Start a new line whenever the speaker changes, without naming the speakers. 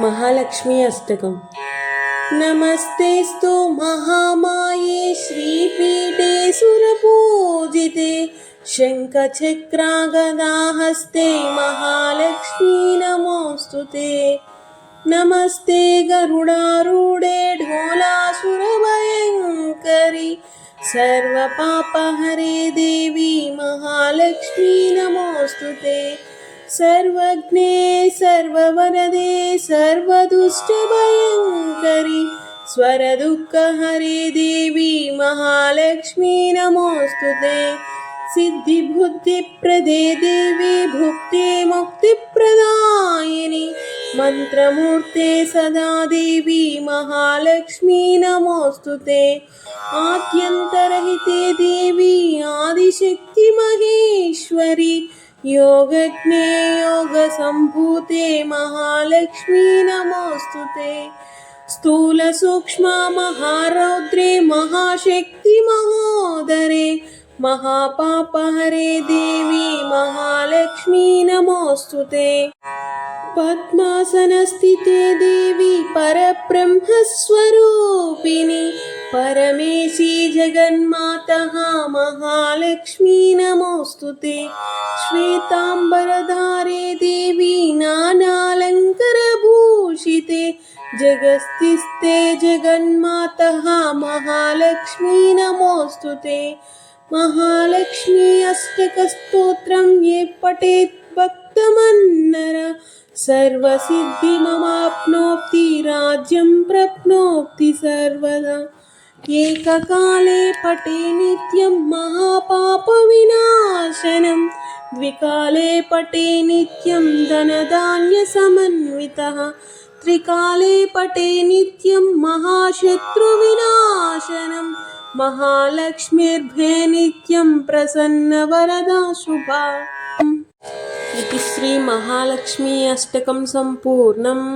महालक्ष्मी अष्टकम् नमस्तेस्तु महामाये श्रीपीठे सुरपूजिते शङ्खचक्रागदाहस्ते महालक्ष्मी नमोऽस्तु ते नमस्ते गरुडारूढे ढोलासुरभयङ्करि सर्वपापहरे देवी महालक्ष्मी नमोऽस्तु ते सर्वज्ञे सर्ववरदे सर्वदुष्टभयङ्करि स्वरदुःखहरे देवी महालक्ष्मी नमोऽस्तु ते। सिद्धिबुद्धिप्रदे देवी भुक्ति मुक्तिप्रदायिनि मन्त्रमूर्ते सदा देवी महालक्ष्मी नमोऽस्तु ते। आद्यन्तरहिते देवी आदिशक्तिमहेश्वरि योगज्ञे योगसम्भूते महालक्ष्मी नमोऽस्तु ते। स्थूलसूक्ष्ममहारौद्रे महाशक्तिमहोदरे महापापहरे देवी, महालक्ष्मी, नमोऽस्तु ते। पद्मासनस्थिते देवी, परब्रह्मस्वरूपिणि। परमेशी जगन्मातः, महालक्ष्मी, नमोऽस्तु ते। श्वेताम्बरधारे देवी, नानालङ्करभूषिते। जगस्तिस्ते जगन्मातः, महालक्ष्मी, नमोऽस्तु ते। महालक्ष्मी अष्टकस्तोत्रं ये पठेत् भक्तमन्नर सर्वसिद्धिमवाप्नोति राज्यं प्राप्नोति सर्वदा। एककाले पठे नित्यं महापापविनाशनं द्विकाले पठे नित्यं धनधान्यसमन्वितः त्रिकाले पठे नित्यं महाशत्रुविनाशनं महालक्ष्मीर्भे नित्यं प्रसन्नवरदा शुभा इति श्रीमहालक्ष्मी अष्टकं सम्पूर्णम्